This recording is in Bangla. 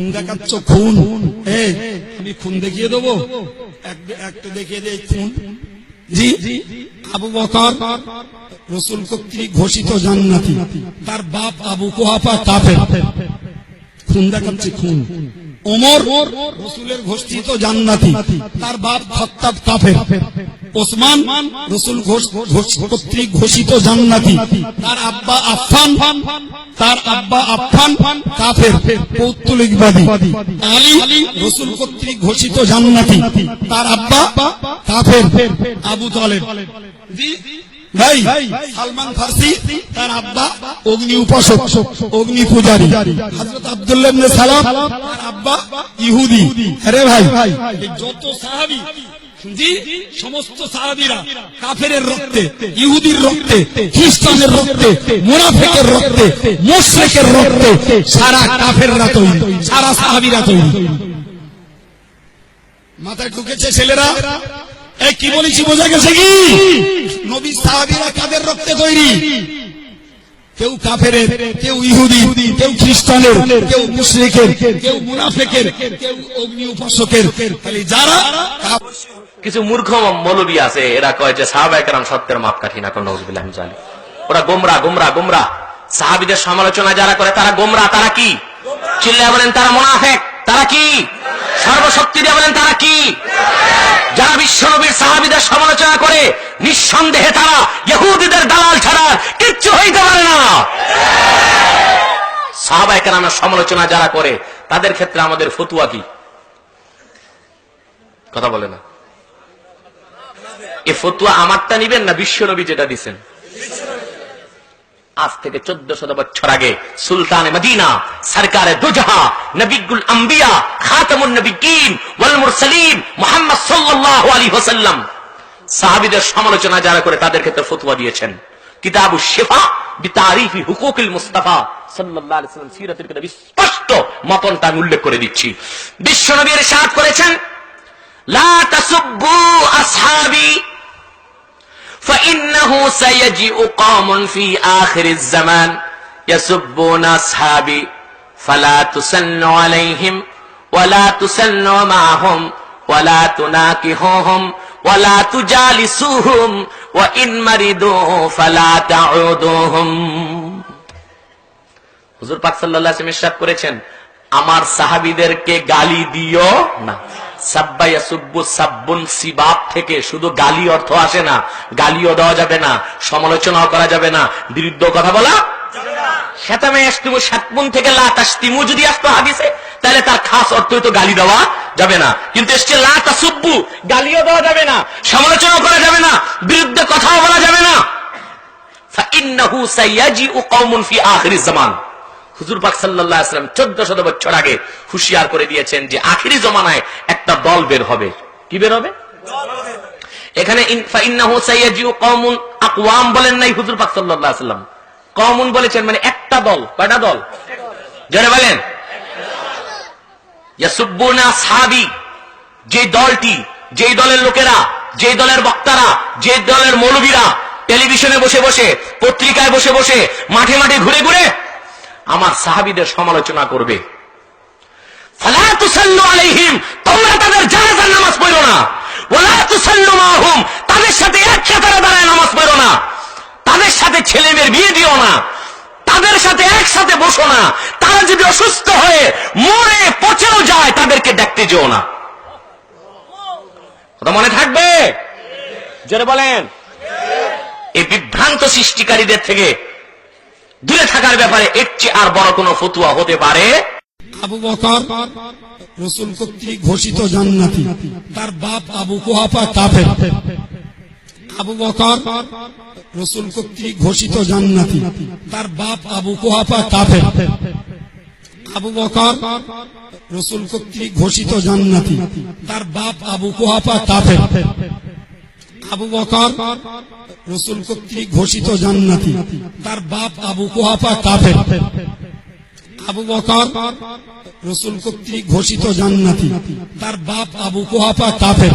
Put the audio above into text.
খুন দেখাচ্ছ খুন। এ আমি খুন দেখিয়ে দেবো? একটা দেখিয়ে দেয় খুন? জি? আবু বকর? রসুল কর্তৃক ঘোষিত জান্নাতি। তার বাপ আবু কোহাফা কাফের। খুন দেখাচ্ছে খুন। ওমর রসুলের ঘোষিত জান্নাতি। তার বাপ খত্তাব কাফের। ওসমান রসুল ঘোষ- কর্তৃক ঘোষিত জান্নাতি। তার আব্বা আফফান। তার আব্বা আফফান, কাফের পৌত্তলিকবাদী আলী রসুল কর্তৃক ঘোষিত জান্নাতি। তার আব্বা কাফের, আবু তলেব। ভাই, সালমান ফার্সি, তার আব্বা অগ্নি উপাসক, অগ্নি পূজারী। হযরত আব্দুল্লাহ সালাম, তার আব্বা ইহুদি। আরে ভাই যত সাহাবী জি, সমস্ত সাহাবীরা কাফের রক্তে, ইহুদির রক্তে খ্রিস্টানের রক্তে, মুনাফিকের রক্তে, মুশরিকের রক্তে সারা কাফেররা তৈরি, সারা সাহাবীরা তৈরি। মাথায় ঢুকেছে ছেলেরা? এই কি বলেছি, বোঝা গেছে কি? নবী সাহাবীরা কাদের রক্তে তৈরি? কেউ কাফের কেউ ইহুদি, কেউ খ্রিস্টানের, কেউ মুশরিকের, কেউ মুনাফিকের, কেউ অগ্নি উপাসকের। খালি যারা কিছু মূর্খ মৌলবী আছে, এরা কয় যে সাহাবাহাম সত্যের মাপকাঠি, না কোন জানি ওরা গোমরা গোমরা গোমরা। সাহাবিদের সমালোচনা যারা করে, তারা গোমরা, তারা কি? চিল্লায় বলেন, তারা মোনাফেক, তারা কি? সর্বশক্তি দিয়ে বলেন, তারা কি? যারা বিশ্বনবীর সাহাবিদের সমালোচনা করে, নিঃসন্দেহে তারা ইহুদিদের দালাল ছাড়া কিচ্ছু হইতে পারে না। সাহাবাহিক নামের সমালোচনা যারা করে, তাদের ক্ষেত্রে আমাদের ফতুয়া কি? কথা বলে না। এ ফতুয়া আমারটা নিবেন না বিশ্বনবী যেটা দিচ্ছেন আজ থেকে চোদ্দ শত বছর আগে সুলতান মদিনা সরকারে দুজাহা নবিগুল আম্বিয়া খাতামুন নবিগিন ওয়াল মুরসালিন মুহাম্মদ সাল্লাল্লাহু আলাইহি ওয়াসাল্লাম। সাহাবীদের সমালোচনা যারা করে তাদের ক্ষেত্রে ফতোয়া দিয়েছেন। কিতাবু শিফা বিতারিফি হুকুকিল মুস্তাফা সাল্লাল্লাহু আলাইহি ওয়াসাল্লাম সিরাতের স্পষ্ট উল্লেখ করে দিচ্ছি। বিশ্বনবী ইরশাদ করেছেন, লা তাসুব্বু আসহাবি فإنه سيجيء قوم في آخر الزمان يسبون أصحابي فلا تسنوا عليهم ولا تسنوا معهم ولا تناكحوهم ولا تجالسوهم وإن مرضوا فلا تعودوهم হুজুর পাক সাল্লাল্লাহু আলাইহি ওয়াসাল্লাম ইরশাদ করেছেন আমার সাহাবীদেরকে গালি দিও না সাব্বাইয়া সুব্বু সাব্বুন সিবাব থেকে শুধু গালি অর্থ আসে না গালিও দেওয়া যাবে না সমালোচনাও করা যাবে না বিরুদ্ধ কথা বলা শেতামে আসতিমু সাতমুন থেকে লাতাস্তিমু যদি আসতো হাদিসে তাহলে তার খাস অর্থ তো গালি দেওয়া যাবে না কিন্তু এসছে লাতাসুব্বু গালিও দেওয়া যাবে না সমালোচনাও করা যাবে না বিরুদ্ধে কথাও বলা যাবে না فإنه سيجيء قوم في آخر الزمان হুজুর পাক সাল্লাল্লাহু আলাইহি ওয়াসাল্লাম 1400 বছর আগে হুঁশিয়ার করে দিয়েছেন যে আখিরি জমানায় একটা দল বের হবে। কি বের হবে? এখানে আকওয়াম বলেন নাই হুজুর পাক সাল্লাল্লাহু আলাইহি ওয়াসাল্লাম কওমুন বলেছেন মানে একটা দল। কয়টা দল? জোরে বলেন। আসহাবি, যে দলটি, যে দলের লোকেরা, যে দলের বক্তারা, যে দলের মৌলবীরা টেলিভিশনে বসে বসে, পত্রিকায় বসে বসে, মাঠে মাঠে ঘুরে ঘুরে আমার সাহাবিদের সমালোচনা করবে। নামাজ পড়ো না। তাদের সাথে এক দাঁড়ায় নামাজ পড়ো না। তাদের সাথে ছেলে বিয়ে দিও না। তাদের সাথে একসাথে বসো না। তারা যদি অসুস্থ হয়ে পচেও যায়, তাদেরকে দেখতে যেও না। মনে থাকবে? জোরে বলেন। এই বিভ্রান্ত সৃষ্টিকারীদের থেকে দূরে থাকার ব্যাপারে চেয়ে আর বড় কোনো ফতুয়া হতে পারে? আবু বকর রসুল কর্তৃক ঘোষিত জান্নাতি। তার বাপ আবু কুহাফা কাফের। আবু বকর রসুল কর্তৃক ঘোষিত জান্নাতি। তার বাপ আবু কুহাফা কাফের। আবু বকর রসুল কর্তৃক ঘোষিত জান্নাতি। তার বাপ আবু কুহাফা কাফের। বকর, রসুল কর্তৃক ঘোষিত জান্নাতি। তার বাপ আবু কুহাফা কাফের। আবু বকর, রসুল কর্তৃক ঘোষিত জান্নাতি। তার বাপ আবু কুহাফা কাফের।